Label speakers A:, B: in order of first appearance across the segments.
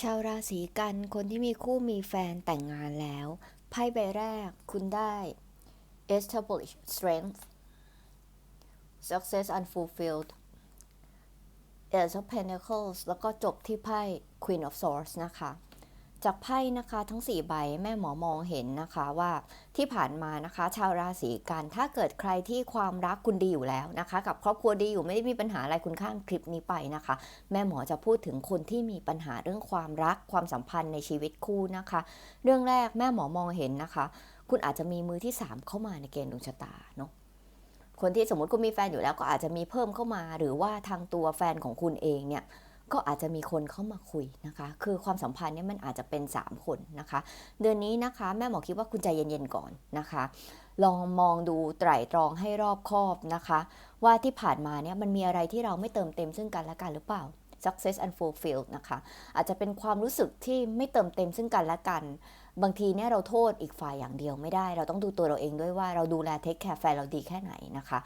A: ชาวราศีกันคนที่มีคู่มีแฟนแต่งงานแล้ว ไพ่ใบแรกคุณได้ establish strength success unfulfilled ace of pentacles แล้วก็จบที่ไพ่ queen of swords นะคะ จากไพ่นะคะทั้ง 4 ใบแม่หมอมองเห็นนะคะว่าที่ผ่านมานะคะ ชาวราศีกันถ้าเกิดใครที่ความรักคุณดีอยู่แล้วนะคะ กับครอบครัวดีอยู่ไม่ได้มีปัญหาอะไรคุณข้ามคลิปนี้ไปนะคะ แม่หมอจะพูดถึงคนที่มีปัญหาเรื่องความรักความสัมพันธ์ในชีวิตคู่นะคะ เรื่องแรกแม่หมอมองเห็นนะคะ คุณอาจจะมีมือที่ 3 เข้ามาในเกณฑ์ดวงชะตาเนาะคนที่สมมติคุณมีแฟนอยู่แล้วก็อาจจะมีเพิ่มเข้ามา หรือว่าทางตัวแฟนของคุณเองเนี่ย ก็อาจจะมีคนเข้ามาคุยนะคะ คือความสัมพันธ์เนี่ยมันอาจจะเป็น 3 คนนะคะ เดือนนี้นะคะแม่หมอคิดว่าคุณใจเย็นๆก่อนนะคะ ลองมองดูไตร่ตรองให้รอบคอบนะคะ ว่าที่ผ่านมาเนี่ยมันมีอะไรที่เราไม่เติมเต็มซึ่งกันและกันหรือเปล่า success and fulfilled นะคะ อาจจะเป็นความรู้สึกที่ไม่เติมเต็มซึ่งกันและกัน บางทีเนี่ยเราโทษอีกฝ่ายอย่างเดียวไม่ได้ เราต้องดูตัวเราเองด้วยว่าเราดูแลเทคแคร์แฟนเราดีแค่ไหนนะคะ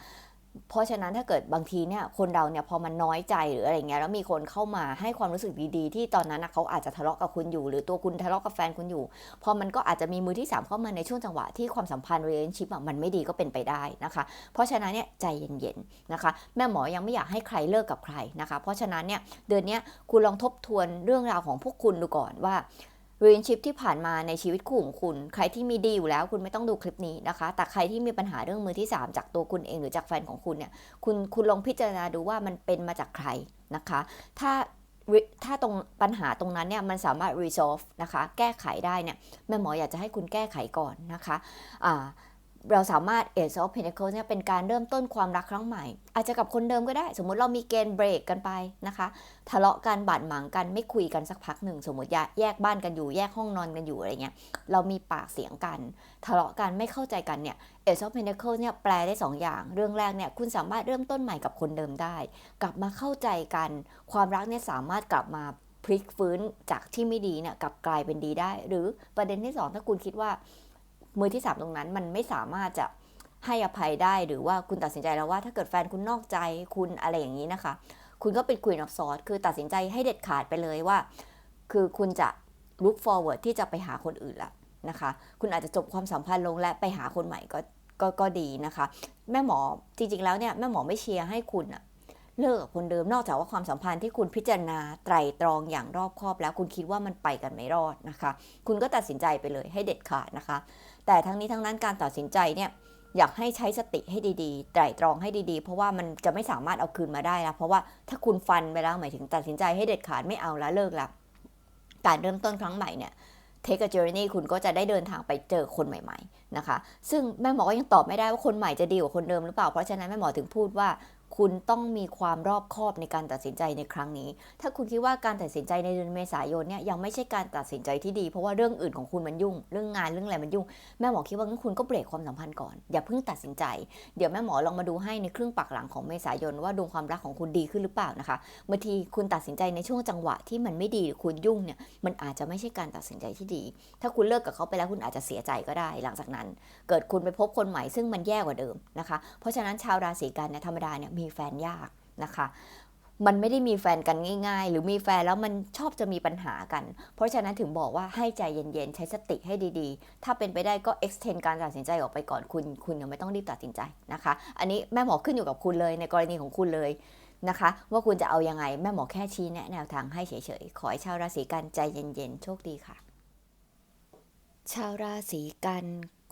A: เพราะฉะนั้นถ้าเกิดบางทีเนี่ยคนเราเนี่ยพอมันน้อยใจหรืออะไรเงี้ยแล้วมีคนเข้ามาให้ความรู้สึกดีๆ ที่ตอนนั้นเขาอาจจะทะเลาะกับคุณอยู่ หรือตัวคุณทะเลาะกับแฟนคุณอยู่ พอมันก็อาจจะมีมือที่ 3 เข้ามาในช่วงจังหวะที่ความสัมพันธ์ relationship มันไม่ดีก็เป็นไปได้นะคะ เพราะฉะนั้นเนี่ยใจเย็นๆนะคะ แม่หมอยังไม่อยากให้ใครเลิกกับใครนะคะ เพราะฉะนั้นเนี่ยเดือนนี้คุณลองทบทวนเรื่องราวของพวกคุณดูก่อนว่า relationship ที่ผ่านมาในชีวิตคู่ของคุณ ใครที่มีดีอยู่แล้วคุณไม่ต้องดูคลิปนี้นะคะ แต่ใครที่มีปัญหาเรื่องมือที่ 3 จากตัวคุณเองหรือจากแฟนของคุณเนี่ยคุณคุณลองพิจารณาดูว่ามันเป็นมาจากใครนะคะ ถ้าถ้าตรงปัญหาตรงนั้นเนี่ยมันสามารถ resolve นะคะ แก้ไขได้เนี่ยแม่หมออยากจะให้คุณแก้ไขก่อนนะคะอ่า เราสามารถ Ace of Pentacles เนี่ยเป็นการเริ่มต้นความรักครั้งใหม่ อาจจะกับคนเดิมก็ได้ สมมุติเรามีเกณฑ์เบรกกันไปนะคะ ทะเลาะกันบาดหมางกันไม่คุยกันสักพักหนึ่ง สมมติแยกบ้านกันอยู่แยกห้องนอนกันอยู่อะไรเงี้ยเรามีปากเสียงกัน ทะเลาะกันไม่เข้าใจกันเนี่ย Ace of Pentacles เนี่ยแปลได้ 2 อย่าง เรื่องแรกเนี่ยคุณสามารถเริ่มต้นใหม่กับคนเดิมได้ กลับมาเข้าใจกัน ความรักเนี่ยสามารถกลับมาพลิกฟื้นจากที่ไม่ดีเนี่ยกลับกลายเป็นดีได้ หรือประเด็นที่ 2 ถ้าคุณคิดว่า มือที่ 3 ตรงนั้นมันไม่สามารถจะให้อภัยได้หรือว่าคุณตัดสินใจแล้วว่าถ้าเกิดแฟนคุณนอกใจคุณอะไรอย่างนี้นะคะ คุณก็เป็น Queen of Swords คือตัดสินใจให้เด็ดขาดไปเลยว่า คือคุณจะ look forward ที่จะไปหาคนอื่นละนะคะ คุณอาจจะจบความสัมพันธ์ลงและไปหาคนใหม่ก็ก็ก็ดีนะคะ แม่หมอจริงๆแล้วเนี่ยแม่หมอไม่เชียร์ให้คุณอะเลิกกับคนเดิมนอกจากว่าความสัมพันธ์ที่คุณพิจารณาไตรตรองอย่างรอบคอบแล้วคุณคิดว่ามันไปกันไม่รอดนะคะ คุณก็ตัดสินใจไปเลยให้เด็ดขาดนะคะ แต่ทั้งนี้ทั้งนั้นการตัดสินใจเนี่ยอยากให้ใช้สติให้ดีๆไตร่ตรองให้ดีๆ เพราะว่ามันจะไม่สามารถเอาคืนมาได้แล้วเพราะว่าถ้าคุณฟันไปแล้วหมายถึงตัดสินใจให้เด็ดขาดไม่เอาแล้วเลิกละการเริ่มต้นครั้งใหม่เนี่ย take a journey คุณก็จะได้เดินทางไปเจอคนใหม่ ๆ นะคะ ซึ่งแม่หมอก็ยังตอบไม่ได้ว่าคนใหม่จะดีกว่าคนเดิมหรือเปล่า เพราะฉะนั้นแม่หมอถึงพูดว่า คุณต้องมีความรอบคอบในการตัดสินใจในครั้งนี้ ถ้าคุณคิดว่าการตัดสินใจในเดือนเมษายนเนี่ยยังไม่ใช่การตัดสินใจที่ดี เพราะว่าเรื่องอื่นของคุณมันยุ่ง เรื่องงานเรื่องอะไรมันยุ่ง แม่หมอคิดว่างั้นคุณก็เบรกความสัมพันธ์ก่อน อย่าเพิ่งตัดสินใจ เดี๋ยวแม่หมอลองมาดูให้ในครึ่งปักหลังของเมษายนว่าดวงความรักของคุณดีขึ้นหรือเปล่านะคะบางทีคุณตัดสินใจในช่วงจังหวะที่มันไม่ดีหรือคุณยุ่งเนี่ยมันอาจจะไม่ใช่การตัดสินใจที่ดี ถ้าคุณเลิกกับเขาไปแล้วคุณอาจจะเสียใจก็ได้ หลังจากนั้น เกิดคุณไปพบคนใหม่ซึ่งมันแย่กว่าเดิมนะคะ เพราะฉะนั้นชาวราศีกันเนี่ยธรรมดาเนี่ยมีแฟนยากนะคะ มันไม่ได้มีแฟนกันง่าย ๆ หรือมีแฟนแล้วมันชอบจะมีปัญหากัน เพราะฉะนั้นถึงบอกว่าให้ใจเย็นๆ ใช้สติให้ดีๆ ถ้าเป็นไปได้ก็ extend การตัดสินใจออกไปก่อนคุณ คุณยังไม่ต้องรีบตัดสินใจนะคะ อันนี้แม่หมอขึ้นอยู่กับคุณเลยในกรณีของคุณเลยนะคะ ว่าคุณจะเอายังไงแม่หมอแค่ชี้แนะแนวทางให้เฉยๆ ขอให้ชาวราศีกันใจเย็นๆ โชคดีค่ะ ชาวราศีกัน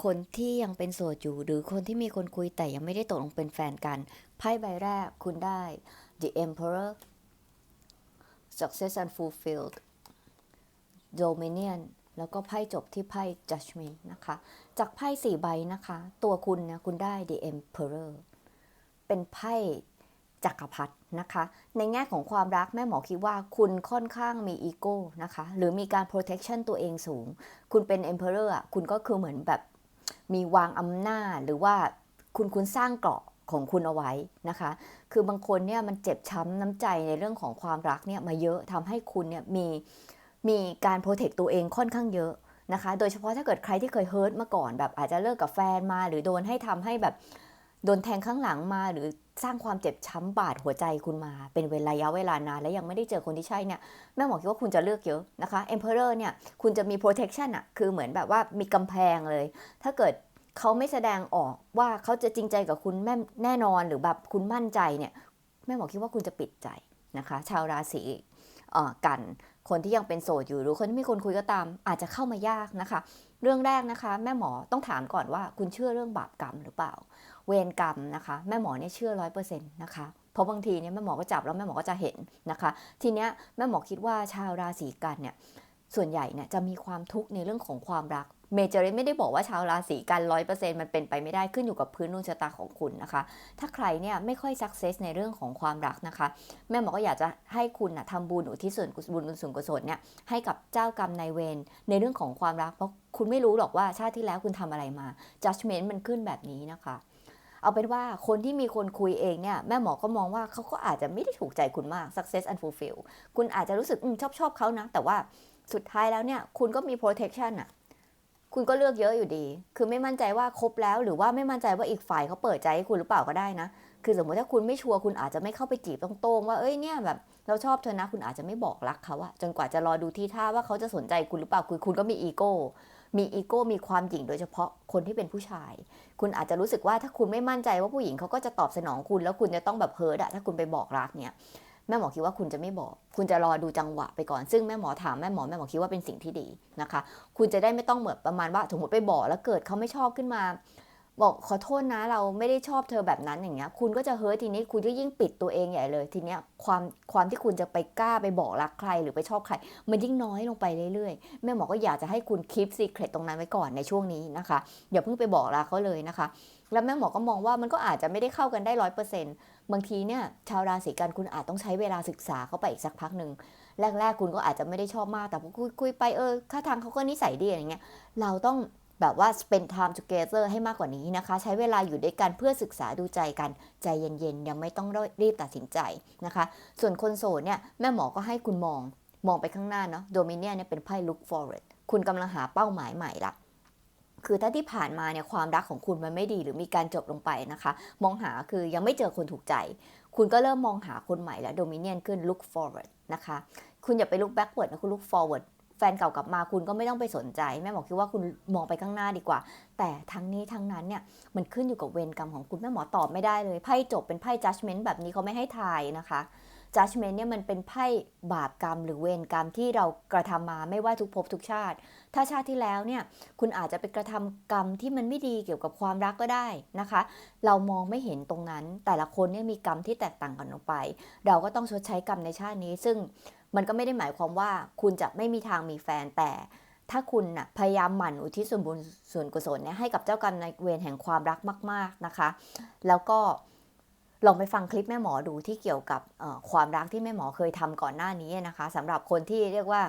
A: คนที่ยังเป็นโสดอยู่ หรือคนที่มีคนคุยแต่ยังไม่ได้ตกลงเป็นแฟนกันไพ่ใบแรกคุณได้ The Emperor Success Unfulfilled Dominion แล้วก็ไพ่จบที่ไพ่ Judgment นะคะ จากไพ่สี่ใบนะคะ ตัวคุณนะคุณได้ The Emperor เป็นไพ่จักรพรรดินะคะ ในแง่ของความรักแม่หมอคิดว่าคุณค่อนข้างมีอีโก้นะคะ หรือมีการ protection ตัวเองสูง คุณเป็น emperor อะคุณก็คือเหมือนแบบ มีวางอำนาจหรือว่าคุณคุณสร้างเกราะของคุณเอาไว้นะคะ คือบางคนเนี่ยมันเจ็บช้ำน้ำใจในเรื่องของความรักเนี่ยมาเยอะทำให้คุณเนี่ยมีมีการโปรเทคตัวเองค่อนข้างเยอะนะคะ โดยเฉพาะถ้าเกิดใครที่เคยเฮิร์ตมาก่อนแบบอาจจะเลิกกับแฟนมา หรือโดนให้ทำให้แบบ โดนแทงข้างหลังมาหรือสร้างความเจ็บช้ำบาดหัวใจคุณมา เป็นเวลาระยะเวลานานแล้วยังไม่ได้เจอคนที่ใช่เนี่ยแม่หมอคิดว่าคุณจะเลือกเยอะนะคะ Emperor เนี่ยคุณจะมี protection อะคือเหมือนแบบว่ามีกำแพงเลย ถ้าเกิดเขาไม่แสดงออกว่าเขาจะจริงใจกับคุณแม่แน่นอนหรือแบบคุณมั่นใจเนี่ยแม่หมอคิดว่าคุณจะปิดใจนะคะ ชาวราศีอ่อกันคนที่ยังเป็นโสดอยู่หรือคนที่มีคนคุยก็ตาม อาจจะเข้ามายากนะคะ เรื่องแรกนะคะ แม่หมอต้องถามก่อนว่าคุณเชื่อเรื่องบาปกรรมหรือเปล่า เวรกรรมนะคะ แม่หมอเนี่ยเชื่อร้อยเปอร์เซ็นต์นะคะเพราะบางทีเนี่ยแม่หมอก็จับแล้วแม่หมอก็จะเห็นนะคะ ทีเนี้ยแม่หมอคิดว่าชาวราศีกันเนี่ยส่วนใหญ่เนี่ยจะมีความทุกข์ในเรื่องของความรักเมเจอร์ไม่ได้บอกว่าชาวราศีกันร้อยเปอร์เซ็นต์มันเป็นไปไม่ได้ขึ้นอยู่กับพื้นดวงชะตาของคุณนะคะ ถ้าใครเนี่ยไม่ค่อยสักเซสในเรื่องของความรักนะคะ แม่หมอก็อยากจะให้คุณนะทำบุญอุทิศส่วนกุศลบุญส่วนกุศลเนี่ยให้กับเจ้ากรรมนายเวรในเรื่องของความรักเพราะคุณไม่รู้หรอกว่าชาติที่แล้วคุณทำอะไรมา judgment มันขึ้นแบบนี้นะคะ เอาเป็นว่าคนที่มีคนคุยเองเนี่ยแม่หมอก็มองว่าเขาก็อาจจะไม่ได้ถูกใจคุณมาก success unfulfill คุณอาจจะรู้สึกอชอบชอบเขานะ แต่ว่าสุดท้ายแล้วเนี่ยคุณก็มี protection อะคุณก็เลือกเยอะอยู่ดี คือไม่มั่นใจว่าครบแล้ว หรือว่าไม่มั่นใจว่าอีกฝ่ายเขาเปิดใจให้คุณหรือเปล่าก็ได้นะ คือสมมติถ้าคุณไม่ชัวร์คุณอาจจะไม่เข้าไปจีบตรงๆว่าเอ้ยเนี่ยแบบเราชอบเธอนะ คุณอาจจะไม่บอกรักเขาอะจนกว่าจะรอดูที่ท่าว่าเขาจะสนใจคุณหรือเปล่าคือคุณก็มีอีโก้ มีอีโก้มีความหยิ่งโดยเฉพาะคนที่เป็นผู้ชาย คุณอาจจะรู้สึกว่าถ้าคุณไม่มั่นใจว่าผู้หญิงเขาก็จะตอบสนองคุณ แล้วคุณจะต้องแบบเฮิร์ตอะถ้าคุณไปบอกรักเนี่ยแม่หมอคิดว่าคุณจะไม่บอก คุณจะรอดูจังหวะไปก่อน ซึ่งแม่หมอถามแม่หมอแม่หมอคิดว่าเป็นสิ่งที่ดีนะคะ คุณจะได้ไม่ต้องเหมือนประมาณว่าสมมติไปบอกแล้วเกิดเขาไม่ชอบขึ้นมา บอกขอโทษนะเราไม่ได้ชอบเธอแบบนั้นอย่างเงี้ย คุณก็จะเฮิร์ตทีนี้คุณก็ยิ่งปิดตัวเองใหญ่เลย ทีเนี้ยความความที่คุณจะไปกล้าไปบอกรักใครหรือไปชอบใคร มันยิ่งน้อยลงไปเรื่อยๆ แม่หมอก็อยากจะให้คุณคีปซีเครตตรงนั้นไว้ก่อนในช่วงนี้นะคะอย่าเพิ่งไปบอกรักเขาเลยนะคะ แล้วแม่หมอก็มองว่ามันก็อาจจะไม่ได้เข้ากันได้ร้อยเปอร์เซ็นต์บางทีเนี่ยชาวราศีกันคุณอาจต้องใช้เวลาศึกษาเข้าไปอีกสักพักหนึ่งแรกๆ คุณก็อาจจะไม่ได้ชอบมากแต่พอคุยไปเออค่าทางเขาก็นิสัยดีอะไรเงี้ยเราต้อง แบบว่า spend time together ให้มากกว่านี้นะคะ ใช้เวลาอยู่ด้วยกันเพื่อศึกษาดูใจกันใจเย็นๆ ยังไม่ต้องรีบตัดสินใจนะคะ ส่วนคนโสดเนี่ย แม่หมอก็ให้คุณมอง มองไปข้างหน้าเนาะโดมิเนียเนี่ยเป็นไพ่ look forward คุณกำลังหาเป้าหมายใหม่ละคือถ้าที่ผ่านมาเนี่ยความรักของคุณมันไม่ดีหรือมีการจบลงไปนะคะ มองหาคือยังไม่เจอคนถูกใจ คุณก็เริ่มมองหาคนใหม่แล้วโดมิเนียนขึ้น look forward นะคะ คุณอย่าไป look backward นะคุณ look forward แฟนเก่ากลับมาคุณก็ไม่ต้องไปสนใจ แม่หมอคิดว่าคุณมองไปข้างหน้าดีกว่า แต่ทั้งนี้ทั้งนั้นเนี่ยมันขึ้นอยู่กับเวรกรรมของคุณแม่หมอตอบไม่ได้เลยไพ่จบเป็นไพ่ judgment แบบนี้เขาไม่ให้ทายนะคะ judgment เนี่ยมันเป็นไพ่บาปกรรม หรือเวรกรรมที่เรากระทำมาไม่ว่าทุกภพทุกชาติ ถ้าชาติที่แล้วเนี่ยคุณอาจจะไปกระทำกรรมที่มันไม่ดีเกี่ยวกับความรักก็ได้นะคะ เรามองไม่เห็นตรงนั้น แต่ละคนเนี่ยมีกรรมที่แตกต่างกันออกไป เราก็ต้องชดใช้กรรมในชาตินี้ ซึ่ง มันก็ไม่ได้หมายความว่าคุณจะไม่มีทางมีแฟนแต่ ถ้าคุณนะพยายามหมั่นอุทิศส่วนบุญส่วนกุศลเนี่ยให้กับเจ้ากรรมนายเวรแห่งความรักมาก ๆนะคะ แล้วก็ลองไปฟังคลิปแม่หมอดูที่เกี่ยวกับความรักที่แม่หมอเคยทำก่อนหน้านี้นะคะสำหรับคนที่เรียกว่า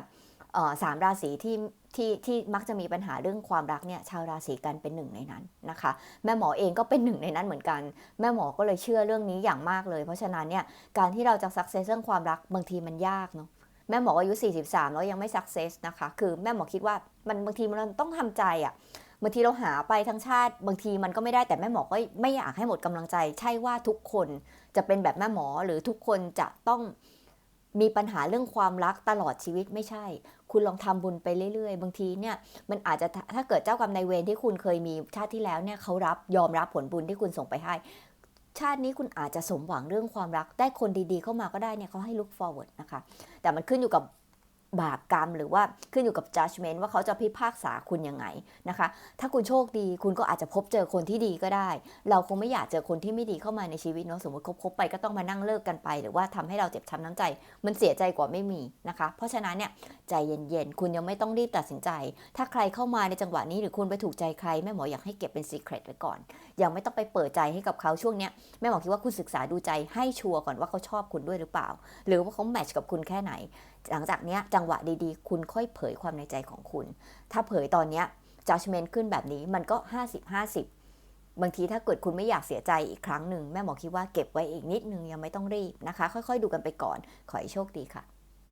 A: สามราศีที่ที่ที่มักจะมีปัญหาเรื่องความรักเนี่ยชาวราศีกันเป็นหนึ่งในนั้นนะคะ แม่หมอเองก็เป็นหนึ่งในนั้นเหมือนกัน แม่หมอก็เลยเชื่อเรื่องนี้อย่างมากเลย เพราะฉะนั้นเนี่ยการที่เราจะสักเซสเรื่องความรักบางทีมันยากเนาะแม่หมออายุ 43 แล้วยังไม่สักเซสนะคะ คือแม่หมอคิดว่ามันบางทีมันต้องทำใจอะ่ะบางทีเราหาไปทั้งชาติ บางทีมันก็ไม่ได้แต่แม่หมอก็ไม่อยากให้หมดกำลังใจ ใช่ว่าทุกคนจะเป็นแบบแม่หมอหรือทุกคนจะต้อง มีปัญหาเรื่องความรักตลอดชีวิตไม่ใช่ คุณลองทำบุญไปเรื่อยๆ บางทีเนี่ยมันอาจจะถ้าเกิดเจ้ากรรมนายเวรที่คุณเคยมีชาติที่แล้วเนี่ยเขารับยอมรับผลบุญที่คุณส่งไปให้ ชาตินี้คุณอาจจะสมหวังเรื่องความรักได้คนดีๆ เข้ามาก็ได้เนี่ยเขาให้ look forward นะคะ แต่มันขึ้นอยู่กับ บาปกรรมหรือว่าขึ้นอยู่กับ judgment ว่าเขาจะพิพากษาคุณยังไงนะคะ ถ้าคุณโชคดีคุณก็อาจจะพบเจอคนที่ดีก็ได้ เราคงไม่อยากเจอคนที่ไม่ดีเข้ามาในชีวิตเนาะสมมติคบๆไปก็ต้องมานั่งเลิกกันไป หรือว่าทำให้เราเจ็บช้ำน้ำใจ มันเสียใจกว่าไม่มีนะคะ เพราะฉะนั้นเนี่ยใจเย็นๆ คุณยังไม่ต้องรีบตัดสินใจ ถ้าใครเข้ามาในจังหวะนี้หรือคุณไปถูกใจใครแม่หมออยากให้เก็บเป็น secret ไว้ก่อน ยังไม่ต้องไปเปิดใจให้กับเขาช่วงเนี้ยแม่หมอคิดว่าคุณศึกษาดูใจให้ชัวร์ก่อนว่าเขาชอบคุณด้วยหรือเปล่า หรือว่าเขาแมทช์กับคุณแค่ไหนหลังจากนี้จังหวะดีๆ คุณค่อยเผยความในใจของคุณ ถ้าเผยตอนนี้ judgment ขึ้นแบบนี้มันก็ 50-50บางทีถ้าเกิดคุณไม่อยากเสียใจอีกครั้งหนึ่ง แม่หมอคิดว่าเก็บไว้อีกนิดนึงยังไม่ต้องรีบนะคะ ค่อยๆดูกันไปก่อน ขอให้โชคดีค่ะ